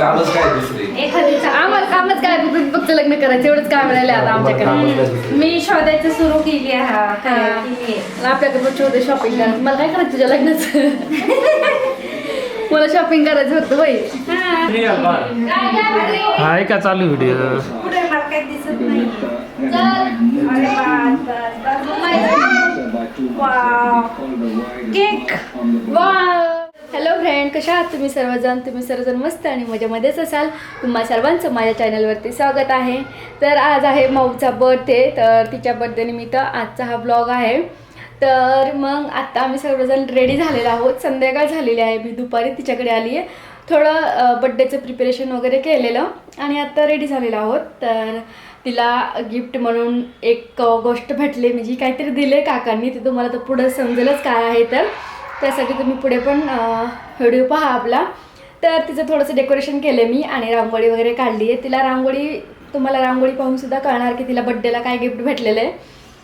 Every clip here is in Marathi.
कामच काय दुसरे? एखादी आम्हाला कामच काय? फक्त फक्त लग्न करायचं. एवढंच काम राहिलं आता आमच्याकडे. काय. मी शोधायचं सुरू केली हा हा. केली आहे. आपल्याकडे पण छोटे शॉपिंग करायचं. मला काय करायचं तुझ्या लग्नाचं? मला शॉपिंग करायचं होतं बाई. हाय का चालू व्हिडिओ पुढे मला काही दिसत नाही अरे बस बस बस वाव. केक हॅलो फ्रेंड कशा आहात तुम्ही सर्वजण? तुम्ही सर्वजण मस्त आणि मजेमध्येच असाल? तुम्हा सर्वांचं माझ्या चॅनलवरती स्वागत आहे. तर आज आहे माऊचा बर्थडे तर तिच्या बर्थडेनिमित्त आजचा हा ब्लॉग आहे. तर मग आत्ता आम्ही सर्वजण रेडी झालेलो आहोत. संध्याकाळ झालेली आहे मी दुपारी तिच्याकडे आली आहे. थोडं बड्डेचं प्रिपरेशन वगैरे केलेलं आणि आत्ता रेडी झालेलो आहोत. तर तिला गिफ्ट म्हणून एक गोष्ट भेटली. म्हणजे काहीतरी दिले काकांनी ते तुम्हाला तर पुढं समजेलच काय आहे तर. त्यासाठी तुम्ही पुढे पण व्हिडिओ पहा आपला. तर तिचं थोडंसं डेकोरेशन केलं मी आणि रांगोळी वगैरे काढली आहे. तिला रांगोळी तुम्हाला रांगोळी पाहून सुद्धा कळणार की तिला बड्डेला काय गिफ्ट भेटलेलं आहे.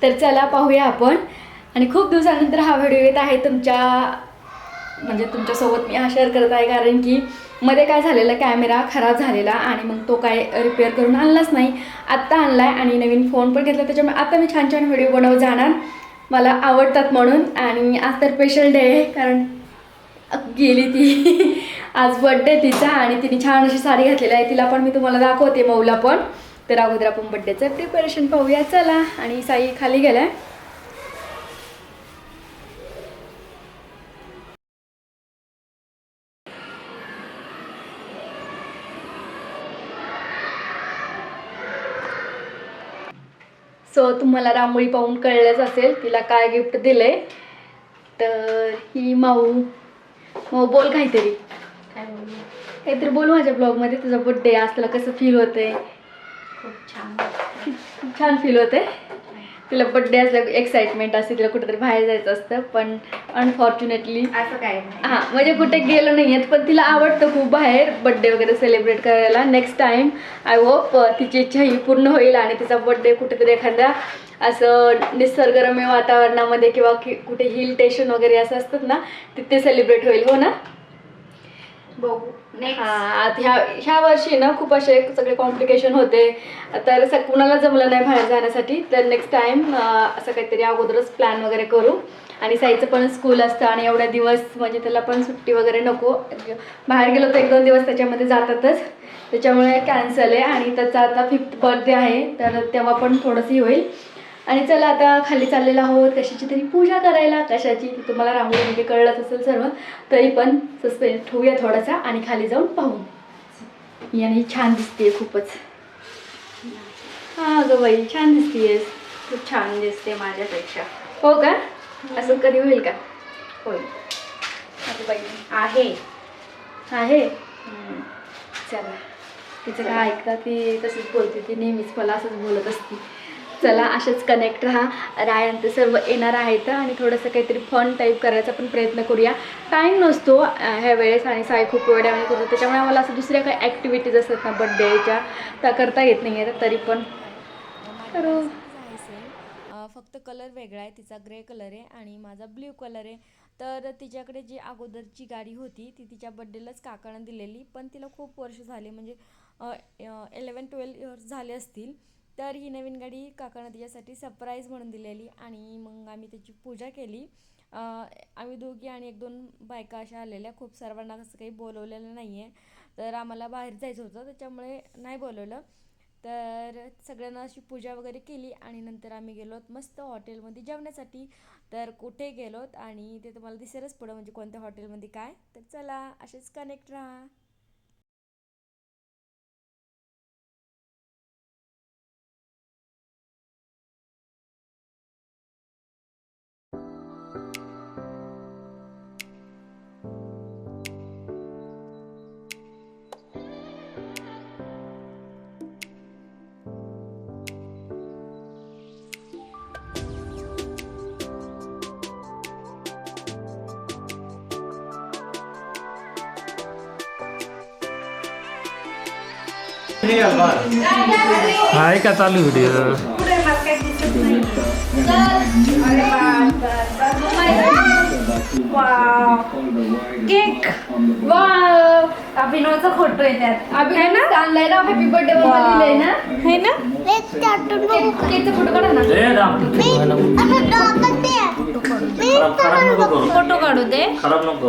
तर चला पाहूया आपण. आणि खूप दिवसानंतर हा व्हिडिओ येत आहे तुमच्या म्हणजे तुमच्यासोबत मी हा शेअर करत आहे. कारण की मध्ये काय झालेलं कॅमेरा खराब झालेला आणि मग तो काय रिपेअर करून आणलाच नाही. आत्ता आणला आहे आणि नवीन फोन पण घेतला. त्याच्यामुळे आता मी छान छान व्हिडिओ बनवत जाणार. मला आवडतात म्हणून आणि आज तर स्पेशल डे आहे कारण गेली ती. आज बड्डे तिचा आणि तिने छान अशी साडी घातलेली आहे. तिला पण मी तुम्हाला दाखवते मऊला पण. तर अगोदर आपण बड्डेचं प्रिपरेशन पाहूया. चला आणि साई खाली गेलाय. सो तुम्हाला रांगोळी पाहून कळलंच असेल तिला काय गिफ्ट दिलंय. तर ही माऊ माऊ बोल काहीतरी. काय बोलू? काहीतरी बोल माझ्या ब्लॉगमध्ये तुझा बड्डे आज तुला कसं फील होतंय? खूप छान. खूप छान फील होतंय. तिला बड्डे असलं एक्साइटमेंट असते तिला कुठेतरी बाहेर जायचं असतं पण अनफॉर्च्युनेटली असं काय हां म्हणजे कुठे गेलो नाही आहेत पण तिला आवडतं खूप बाहेर बड्डे वगैरे सेलिब्रेट करायला. नेक्स्ट टाईम आय होप तिची इच्छा ही पूर्ण होईल आणि तिचा बड्डे कुठेतरी एखाद्या असं निसर्गरम्य वातावरणामध्ये किंवा कि- कुठे हिल स्टेशन वगैरे असं असतात ना तिथे सेलिब्रेट होईल हो ना? बघू. ह्या ह्या वर्षी ना खूप असे सगळे कॉम्प्लिकेशन होते. तर स कुणाला जमलं नाही बाहेर जाण्यासाठी तर नेक्स्ट टाईम असं काहीतरी अगोदरच प्लॅन वगैरे करू. आणि साईचं पण स्कूल असतं आणि एवढ्या दिवस म्हणजे त्याला पण सुट्टी वगैरे नको. बाहेर गेलो तर एक दोन दिवस त्याच्यामध्ये जातातच. त्याच्यामुळे कॅन्सल आहे आणि त्याचा आता फिफ्थ बर्थडे आहे. तर तेव्हा पण थोडंसं होईल. आणि चला आता खाली चाललेलो आहोत कशाची तरी पूजा करायला कशाची ती तुम्हाला रांगोळी म्हणजे कळलंच असेल सर्व तरी पण सस्पेन्स ठेवूया थोडासा आणि खाली जाऊन पाहू. याने छान दिसते खूपच. हा ग बाई छान दिसतेस खूप छान दिसते माझ्यापेक्षा. हो का? असं कधी होईल का? अगं बाई आहे. आहे? चला. तिचं काय ऐकता ती तसंच बोलते ती नेहमीच मला असंच बोलत असते. चला असेच कनेक्ट राहा. रायन सर्व येणार आहेत आणि थोडंसं काहीतरी फन टाईप करायचा पण प्रयत्न करूया. टाईम नसतो ह्या वेळेस आणि साय खूप वेळाने करतो त्याच्यामुळे आम्हाला असं दुसऱ्या काही ॲक्टिव्हिटीज असतात ना बड्डेच्या त्या करता येत नाही आहेत तरी पण. करू फक्त कलर वेगळा आहे तिचा ग्रे कलर आहे आणि माझा ब्ल्यू कलर आहे. तर तिच्याकडे जी अगोदरची गाडी होती ती तिच्या बड्डेलाच काकानं दिलेली. पण तिला खूप वर्ष झाले म्हणजे इलेवन ट्वेल्व इयर्स झाले असतील. तर ही नवीन गाडी काकानं तिच्यासाठी सरप्राईज म्हणून दिलेली आणि मग आम्ही त्याची पूजा केली. आम्ही दोघी आणि एक दोन बायका अशा आलेल्या. खूप सर्वांना असं काही बोलवलेलं नाही आहे तर आम्हाला बाहेर जायचं होतं त्याच्यामुळे नाही बोलवलं. तर सगळ्यांना अशी पूजा वगैरे केली आणि नंतर आम्ही गेलोत मस्त हॉटेलमध्ये जेवण्यासाठी. तर कुठे गेलोत आणि ते तुम्हाला दिसेलच पुढं म्हणजे कोणत्या हॉटेलमध्ये काय. तर चला असेच कनेक्ट राहा. हाय का चालू व्हिडिओ. केक. अभिनवचा फोटो आहे त्यात. अभिनव आणलाय ना? हॅपी बर्थडे लिहिलंय ना? है ना? केक- केकचा फोटो काढा ना. फोटो काढू दे. खराब नको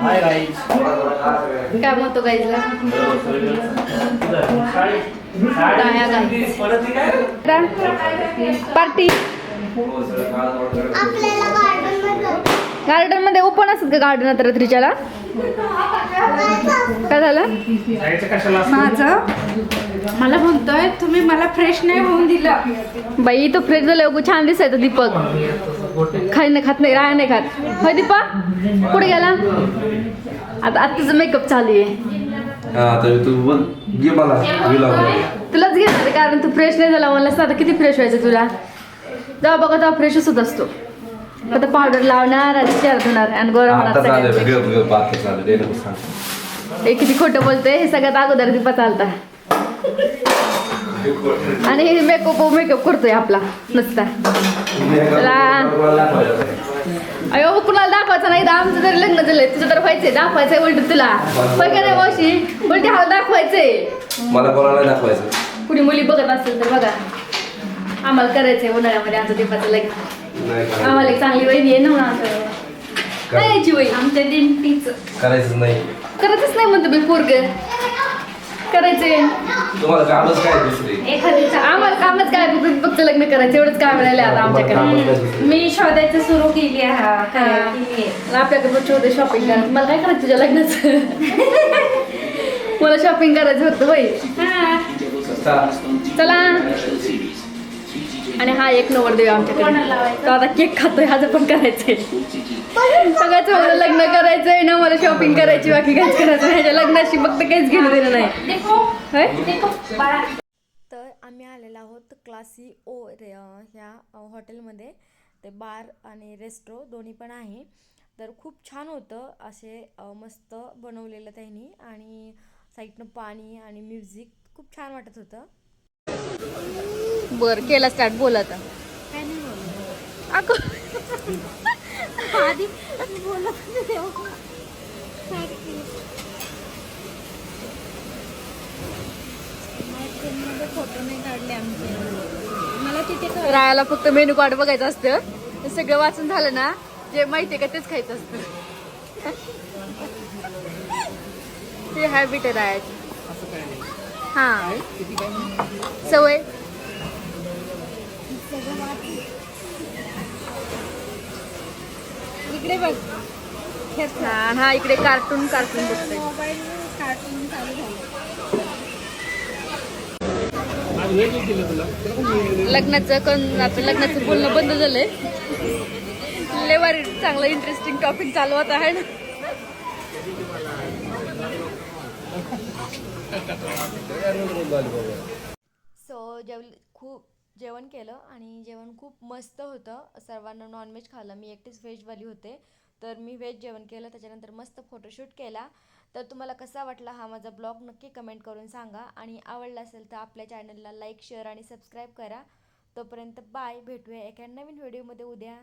हाय गाईज काय म्हणतो गाईजला गाईज पार्टी गार्डनमध्ये. ओपन असत का गार्डन आता रात्रीच्याला? काय झालं? माझं? मला म्हणतोय तुम्ही मला फ्रेश नाही होऊन दिलं. बाई तो फ्रेश झालं उगं छान दिसायचं दीपक. खाई नाही खात नाही राया नाही खात. होय दीपा? कुठे गेला? आता आत्ताच मेकअप चालू आहे. हा तुलाच घेणार कारण तू फ्रेश नाही झाला म्हणलास आता किती फ्रेश व्हायचं तुला? जेव्हा बघा तेव्हा फ्रेशच होत असतो. आता पावडर लावणार आणि चेहरा धुणार आणि गोरा होणार किती खोटं बोलतोय हे सगळ्यात अगोदर दीपा चालता. आणि हे मेकअप मेकअप करतोय आपला नुसता अयो कुणाला दाखवायचं नाही आमचं जरी लग्न झालंय तुझं तर व्हायचंय दाखवायचंय उलट तुला. होय का नाही मावशी? उलटी हाल दाखवायचंय. मला कोणाला दाखवायचं. कुणी मुली बघत असेल तर बघा. आम्हाला करायचंय उन्हाळ्यामध्ये आमचं दीपाचं लग्न. नाही आम्हाला एक चांगली वहिनी आहे ना म्हणून काय यायची वही आमच्या दिंडीच. करायचंच नाही. करतच नाही म्हणतो मी पोरग. करायचंय तुम्हाला कामच काय दुसरे? एखादीचा आम्हाला कामच काय? फक्त लग्न करायचं. एवढंच काम राहिलं आता आमच्याकडे. मी शोधायचं सुरू केली आहे हा काय हा. आपल्याकडे पण शॉपिंग करायचं मला काय करायचं तुझ्या लग्नाचं? मला शॉपिंग करायचं होतं बाई हा. चला. आणि हा एक नवर देऊ आमच्याकडे? तो आता केक खातोय. ह्याचं पण करायचंय. सगळ्याच मला लग्न करायचंय ना मला शॉपिंग करायची बाकी काहीच करायचं नाही. ह्याच्या लग्नाशी फक्त काहीच घेणं देणं नाही. तर आम्ही आलेलो आहोत क्लासी ओ रे ह्या हॉटेलमध्ये. ते बार आणि रेस्ट्रो दोन्ही पण आहे. तर खूप छान होतं असे मस्त बनवलेलं त्यांनी. आणि साईडनं पाणी आणि म्युझिक खूप छान वाटत होतं. बर केला स्टार्ट बोल आता. काय नाही आधी बोलत होते तेव्हा. सारखी. मैत्रिणीमध्ये फोटो नाही काढले आमचे. मला तिथे कळ- रायाला फक्त मेनू कार्ड बघायचं असतं. ते सगळं वाचून झालं ना जे माहितीये का तेच खायचं असतं. ते हॅबिट आहे रायाची हा. सवय. इकडे बघ. हा हा इकडे कार्टून कार्टून बघतोय. मोबाईल कार्टून चालू झालं लग्नाचं कन आपलं लग्नाचं बोलणं बंद झालंय. लेवारी चांगलं इंटरेस्टिंग टॉपिक चालू होत आहे ना. सो जेव खूप जेवण केलं आणि जेवण खूप मस्त होतं. सर्वांना नॉनव्हेज खाल्लं. मी एकटीच व्हेजवाली होते. तर मी व्हेज जेवण केलं. त्याच्यानंतर मस्त फोटोशूट केला. तर तुम्हाला कसा वाटला हा माझा ब्लॉग नक्की कमेंट करून सांगा. आणि आवडला असेल तर आपल्या चॅनलला लाईक शेअर आणि सबस्क्राईब करा. तोपर्यंत बाय भेटूया एका नवीन व्हिडिओमध्ये उद्या.